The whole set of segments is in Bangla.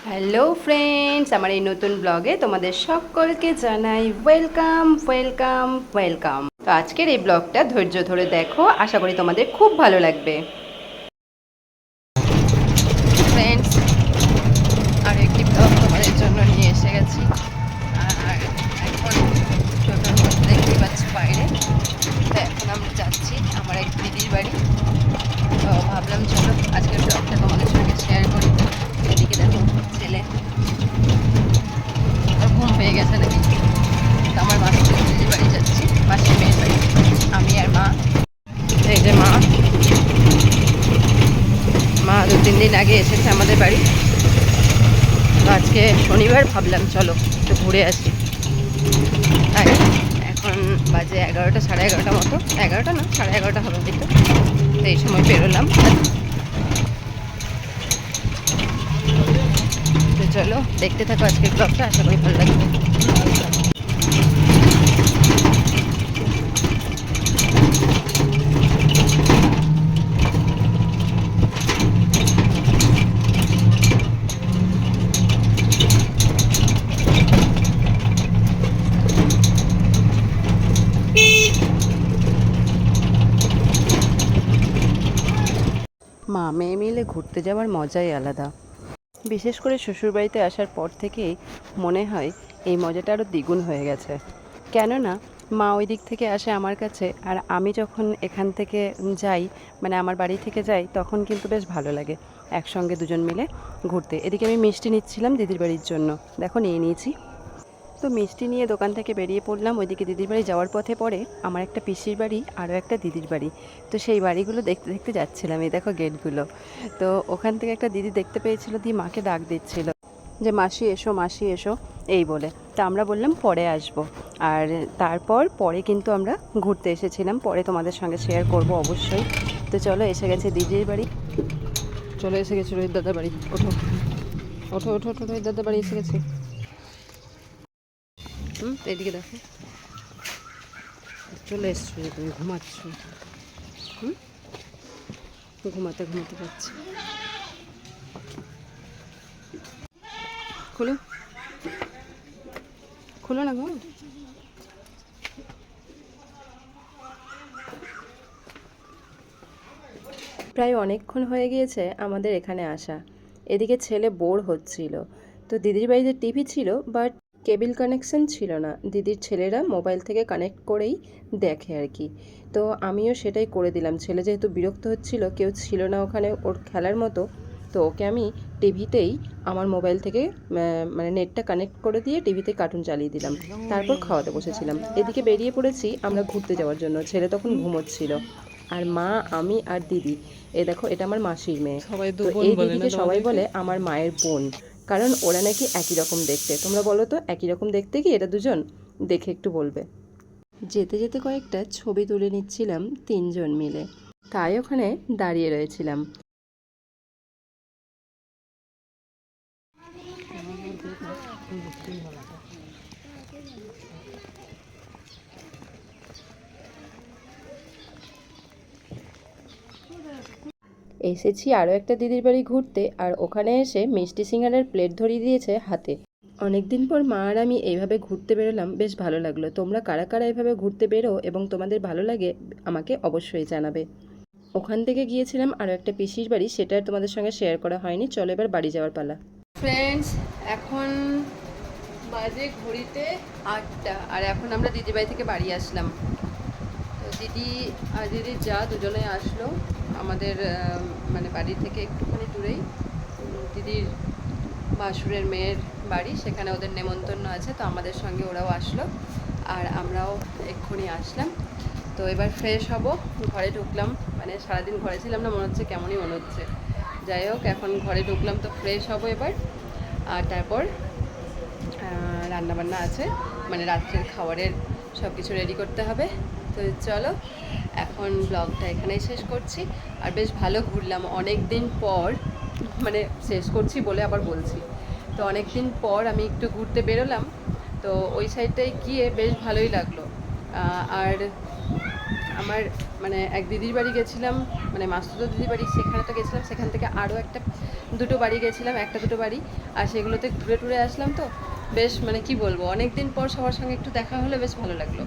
হ্যালো ফ্রেন্ডস আমার এই নতুন ব্লগে তোমাদের সকলকে জানাই ওয়েলকাম ওয়েলকাম ওয়েলকাম তো আজকের এই ব্লগটা ধৈর্য ধরে দেখো। আশা করি তোমাদের খুব ভালো লাগবে। ফ্রেন্ডস আর একটি ব্লগ তোমাদের জন্য নিয়ে এসে গেছি আর এখন টোটোর মধ্যে দেখতেই পাচ্ছি বাইরে তো এখন আমরা যাচ্ছি আমার এক দিদির বাড়ি তো ভাবলাম চলো আজকের ব্লগটা তোমাদের সঙ্গে শেয়ার করি এদিকে দেখো ছেলে পেয়ে গেছে নাকি? আমার মাসির দিদির বাড়ি যাচ্ছি। মাসির মেয়ের বাড়ি। আমি আর মা। এই যে মা। মা দু তিন দিন আগে এসেছে আমাদের বাড়ি। আজকে শনিবার ভাবলাম, চলো একটু ঘুরে আসি। তাই এখন বাজে এগারোটা, সাড়ে এগারোটা মতো। এগারোটা না, সাড়ে এগারোটা হবে হয়তো। তো এই সময় বেরোলাম। চলো, দেখতে থাকো আজকের ব্লগটা আশা করি ভালো লাগবে। মা, মেয়ে মিলে ঘুরতে যাওয়ার মজাই আলাদা। বিশেষ করে শ্বশুরবাড়িতে আসার পর থেকেই মনে হয় এই মজাটা আরও দ্বিগুণ হয়ে গেছে। কেননা, মা ওই দিক থেকে আসে আমার কাছে আর আমি যখন এখান থেকে যাই মানে আমার বাড়ি থেকে যাই, তখন কিন্তু বেশ ভালো লাগে একসঙ্গে দুজন মিলে ঘুরতে। এদিকে আমি মিষ্টি নিচ্ছিলাম দিদির বাড়ির জন্য। দেখো, নিয়ে নিয়েছি। তো মিষ্টি নিয়ে দোকান থেকে বেরিয়ে পড়লাম। ওইদিকে দিদির বাড়ি যাওয়ার পথে পড়ে আমার একটা পিসির বাড়ি, আরও একটা দিদির বাড়ি। তো সেই বাড়িগুলো দেখতে দেখতে যাচ্ছিলাম, এই দেখো গেটগুলো। তো ওখান থেকে একটা দিদি দেখতে পেয়েছিল, দিয়ে মাকে ডাক দিচ্ছিল যে, মাসি এসো মাসি এসো। এই বলে। তা আমরা বললাম, পরে আসব। আর তারপর, পরে কিন্তু আমরা ঘুরতে এসেছিলাম। পরে তোমাদের সঙ্গে শেয়ার করব অবশ্যই। তো চলো, এসে গেছে দিদির বাড়ি। চলো, এসে গেছে রোহিত দাদার বাড়ি। ওঠো। ওঠো ওঠো ওঠো, রোহিত দাদার বাড়ি এসে গেছে। হুম, এদিকে দেখো। চলে এসছো তুমি ঘুমাচ্ছ। হুম, ঘুমাতে ঘুমাতে পারছি খুলো। খুলো না গো। প্রায় অনেকক্ষণ হয়ে গিয়েছে আমাদের এখানে আসা। এদিকে ছেলে বোর হচ্ছিল। তো দিদির বাড়িতে টিভি ছিল, বাট কেবিল কানেকশন ছিল না। দিদির ছেলেরা মোবাইল থেকে কানেক্ট করেই দেখে আর কি। তো আমিও সেটাই করে দিলাম। ছেলে যেহেতু বিরক্ত হচ্ছিল কেউ ছিল না ওখানে ওর খেলার মতো তো ওকে আমি টিভিতেই আমার মোবাইল থেকে মানে নেটটা কানেক্ট করে দিয়ে টিভিতে কার্টুন চালিয়ে দিলাম। তারপর খাওয়াতে বসেছিলাম। এদিকে বেরিয়ে পড়েছি আমরা ঘুরতে যাওয়ার জন্য। ছেলে তখন ঘুমোচ্ছিল। আর মা আমি আর দিদি। এ দেখো এটা আমার মাসির মেয়ে। সবাই তো এই দিদিকে সবাই বলে আমার মায়ের বোন। কারণ ওরা নাকি একই রকম দেখতে। তোমরা বলো তো, একই রকম দেখতে কি এটা দুজন? দেখে একটু বলবে। যেতে যেতে কয়েকটা ছবি তুলে নিচ্ছিলাম তিনজন মিলে। তাই ওখানে দাঁড়িয়ে রয়েছিলাম। এসেছি আরও একটা দিদির বাড়ি ঘুরতে, আর ওখানে এসে মিষ্টি সিঙ্গারের প্লেট ধরিয়ে দিয়েছে হাতে। অনেকদিন পর মা আর আমি এইভাবে ঘুরতে বেরোলাম, বেশ ভালো লাগল। তোমরা কারা কারা এইভাবে ঘুরতে বেরো এবং তোমাদের ভালো লাগে আমাকে অবশ্যই জানাবে। ওখান থেকে গিয়েছিলাম আরও একটা পিসির বাড়ি, সেটা তোমাদের সঙ্গে শেয়ার করা হয়নি। চলো এবার বাড়ি যাওয়ার পালা। ফ্রেন্ডস এখন বাজে ঘড়িতে আটটা, আর এখন আমরা দিদিবাড়ি থেকে বাড়ি আসলাম। তো দিদি আর দিদির যা দুজনে আসলো আমাদের মানে বাড়ি থেকে একটুখানি দূরেই দিদির ভাসুরের মেয়ের বাড়ি, সেখানে ওদের নেমন্তন্ন আছে, তো আমাদের সঙ্গে ওরাও আসলো। আর আমরাও এক্ষুনি আসলাম। তো এবার ফ্রেশ হব, ঘরে ঢুকলাম মানে সারাদিন ঘরে ছিলাম না, মনে হচ্ছে কেমনই মনে হচ্ছে। যাই হোক, এখন ঘরে ঢুকলাম, তো ফ্রেশ হব এবার। আর তারপর রান্নাবান্না আছে মানে রাত্রের খাবারের সব কিছু রেডি করতে হবে। তো চলো এখন ব্লগটা এখানেই শেষ করছি। আর বেশ ভালো ঘুরলাম। অনেক দিন পর মানে শেষ করছি বলে আবার বলছি। তো অনেক দিন পর আমি একটু ঘুরতে বেরোলাম। তো ওই সাইডটায় গিয়ে বেশ ভালোই লাগল। আর আমার মানে এক দিদির বাড়ি গেছিলাম মানে মাস্তুতো দিদির বাড়ি সেখানে তো গেছিলাম, সেখান থেকে আরও একটা, দুটো বাড়ি গেছিলাম, একটা দুটো বাড়ি। আর সেগুলোতে ঘুরে টুরে আসলাম তো। বেশ মানে কি বলব অনেক দিন পর সবার সঙ্গে একটু দেখা হলে বেশ ভালো লাগল।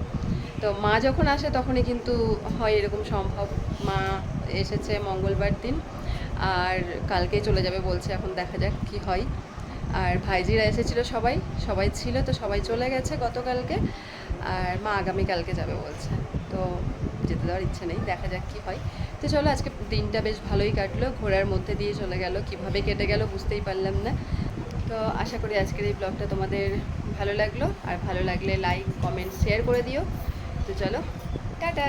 তো মা যখন আসে তখনই কিন্তু হয় এরকম সম্ভব। মা এসেছে মঙ্গলবার দিন আর কালকেই চলে যাবে বলছে, এখন দেখা যাক কি হয়। আর ভাইজিরা এসেছিল সবাই সবাই ছিল তো সবাই চলে গেছে গতকালকে। আর মা আগামীকালকে যাবে বলছে। তো যেতে দেওয়ার ইচ্ছে নেই, দেখা যাক কি হয়। তো চলো আজকে দিনটা বেশ ভালোই কাটলো ঘোরার মধ্যে দিয়ে চলে গেল, কীভাবে কেটে গেল বুঝতেই পারলাম না। তো আশা করি আজকের এই ব্লগটা তোমাদের ভালো লাগল। আর ভালো লাগলে লাইক, কমেন্ট, শেয়ার করে দিও। তো চলো টাটা!